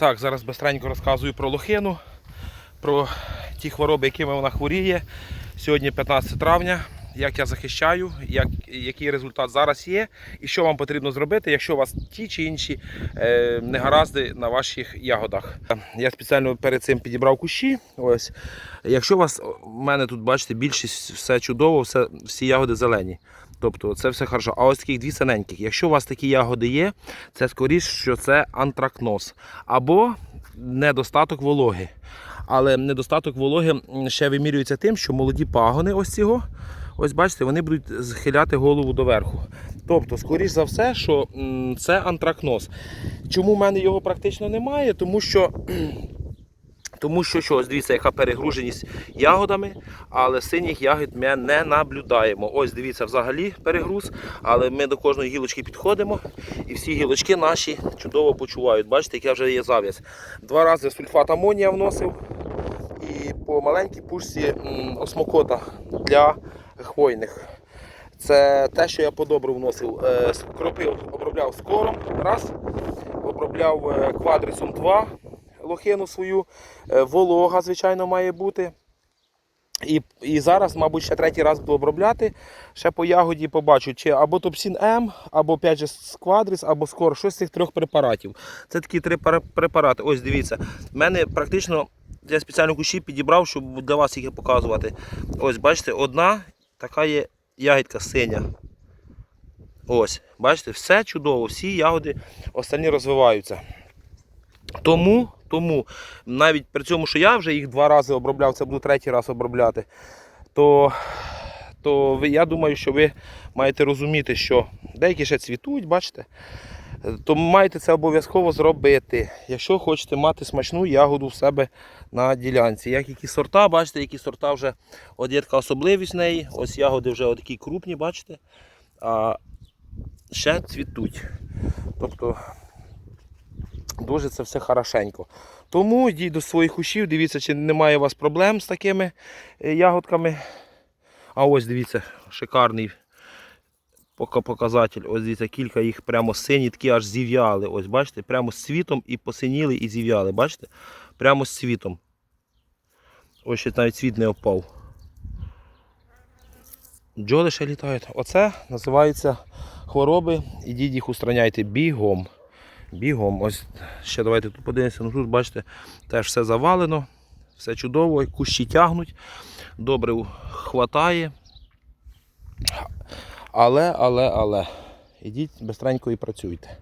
Так, зараз бистренько розказую про лохину, про ті хвороби, якими вона хворіє. Сьогодні 15 травня. Як я захищаю, як, який результат зараз є, і що вам потрібно зробити, якщо у вас ті чи інші е, негаразди на ваших ягодах. Я спеціально перед цим підібрав кущі. Ось. Якщо у вас, у мене тут, бачите, більшість все чудово, все, всі ягоди зелені. Тобто це все хорошо. А ось таких дві синеньких. Якщо у вас такі ягоди є, це скоріш, що це антракноз або недостаток вологи. Але недостаток вологи ще вимірюється тим, що молоді пагони ось цього, ось бачите, вони будуть схиляти голову доверху. Тобто, скоріш за все, що це антракноз. Чому в мене його практично немає? Тому що тому що що, ось дивіться, яка перегруженість ягодами, але синіх ягід ми не наблюдаємо. Ось дивіться, взагалі перегруз, але ми до кожної гілочки підходимо і всі гілочки наші чудово почувають. Бачите, яке вже є зав'яз. Два рази сульфат амонія вносив і по маленькій пушці осмокота для хвойних. Це те, що я по-добру вносив. Е, Кропив, обробляв скором, раз, обробляв е, квадрисом 2 лохину свою, Е, волога, звичайно, має бути. І, і зараз, мабуть, ще третій раз буду обробляти. Ще по ягоді побачу, чи або Топсін М, або опять же Сквадрис, або скоро щось з цих трьох препаратів. Це такі три препарати. Ось дивіться. В мене практично я спеціально кущі підібрав, щоб для вас їх показувати. Ось, бачите, одна така є ягідка синя. Ось, бачите, все чудово, всі ягоди останні розвиваються. Тому, тому навіть при цьому, що я вже їх два рази обробляв, це буду третій раз обробляти, то, то ви, я думаю, що ви маєте розуміти, що деякі ще цвітуть, бачите? То маєте це обов'язково зробити, якщо хочете мати смачну ягоду в себе на ділянці. Як які сорта, бачите, які сорта вже от є така особливість в неї. Ось ягоди вже такі крупні, бачите, а ще цвітуть. Тобто дуже це все хорошенько. Тому йдіть до своїх ушів, дивіться, чи немає у вас проблем з такими е, ягодками. А ось дивіться, шикарний показатель. Ось дивіться, кілька їх прямо сині, такі аж зів'яли. Ось бачите, прямо з цвітом і посиніли, і зів'яли. Бачите? Прямо з цвітом. Ось ще навіть цвіт не опав. Бджоли ще літають. Оце називається хвороби. Ідіть їх устраняйте бігом. Бігом. Ось ще давайте тут подивимося. Ну тут бачите, теж все завалено, все чудово, кущі тягнуть, добре хватає. Але, але, але. Ідіть бистренько і працюйте.